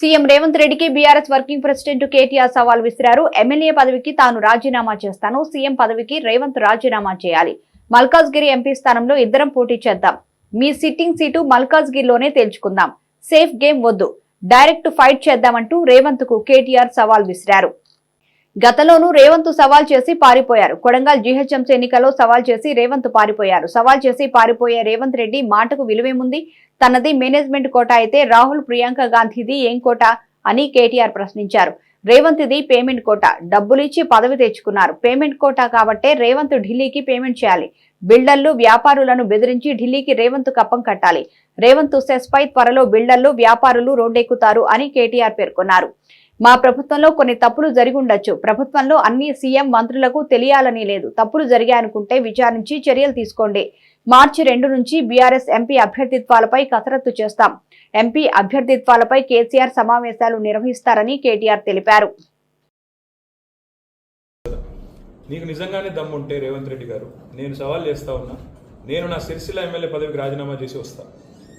CM Revanth రెడ్డికి BRS working president KTR సవాల్ విసిరారు. ఎమ్మెల్యే పదవికి తాను రాజీనామా చేస్తాను. సీఎం పదవికి రేవంత్ రాజీనామా చేయాలి. మల్కాజ్గిరి ఎంపీ స్థానంలో ఇద్దరం పోటీ చేద్దాం. మీ సిట్టింగ్ సీటు మల్కాజ్గిరిలోనే తేల్చుకుందాం. సేఫ్ గేమ్ వద్దు. డైరెక్ట్ ఫైట్ చేద్దామంటూ రేవంత్కు కేటీఆర్ సవాల్ విసిరారు. గతంలోనూ రేవంత్ సవాల్ చేసి పారిపోయారు. కొడంగల్ జీహెచ్ఎంసీ ఎన్నికల్లో సవాల్ చేసి రేవంత్ పారిపోయారు. సవాల్ చేసి పారిపోయే రేవంత్ రెడ్డి మాటకు విలువేముంది తనది మేనేజ్మెంట్ కోట అయితే రాహుల్ ప్రియాంక గాంధీది ఏం కోట అని కేటీఆర్ ప్రశ్నించారు. రేవంత్ ఇది పేమెంట్ కోట. డబ్బులిచ్చి పదవి తెచ్చుకున్నారు. పేమెంట్ కోట కాబట్టే రేవంత్ ఢిల్లీకి పేమెంట్ చేయాలి. బిల్డర్లు వ్యాపారులను బెదిరించి ఢిల్లీకి రేవంత్ కప్పం కట్టాలి. రేవంత్ సెస్పై త్వరలో బిల్డర్లు వ్యాపారులు రోడ్డెక్కుతారు అని కేటీఆర్ పేర్కొన్నారు. మా ప్రభుత్వంలో కొన్ని తప్పులు జరిగిండొచ్చు ప్రభుత్వంలో అన్ని సీఎం మంత్రులకు తెలియాలని లేదు. తప్పులు జరిగాయనుకుంటే విచారించి చర్యలు తీసుకోండి. మార్చి రెండు నుంచి బీఆర్ఎస్ ఎంపీ అభ్యర్థిత్వాలపై కసరత్తు చేస్తాం. ఎంపీ అభ్యర్థిత్వాలపై కేసీఆర్ సమావేశాలు నిర్వహిస్తారని కేటీఆర్ తెలిపారు. నీకు నిజంగానే దమ్ముంటే రేవంత్ రెడ్డి గారు నేను సవాల్ చేస్తా ఉన్నా నేను నా సిరిసిల్ల ఎమ్మెల్యే పదవికి రాజీనామా చేసి వస్తాను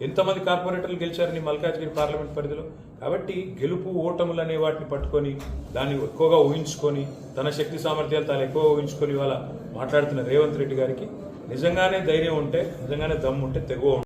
ఎంతమంది కార్పొరేటర్లు గెలిచారు నీ మల్కాజ్గిరి పార్లమెంట్ పరిధిలో? కాబట్టి గెలుపు ఓటములు అనే వాటిని పట్టుకొని దాన్ని ఎక్కువగా ఊహించుకొని తన శక్తి సామర్థ్యాలు తాను ఎక్కువ ఊహించుకొని ఇవాళ మాట్లాడుతున్న రేవంత్ రెడ్డి గారికి నిజంగానే ధైర్యం ఉంటే నిజంగానే దమ్ము ఉంటే తెగువ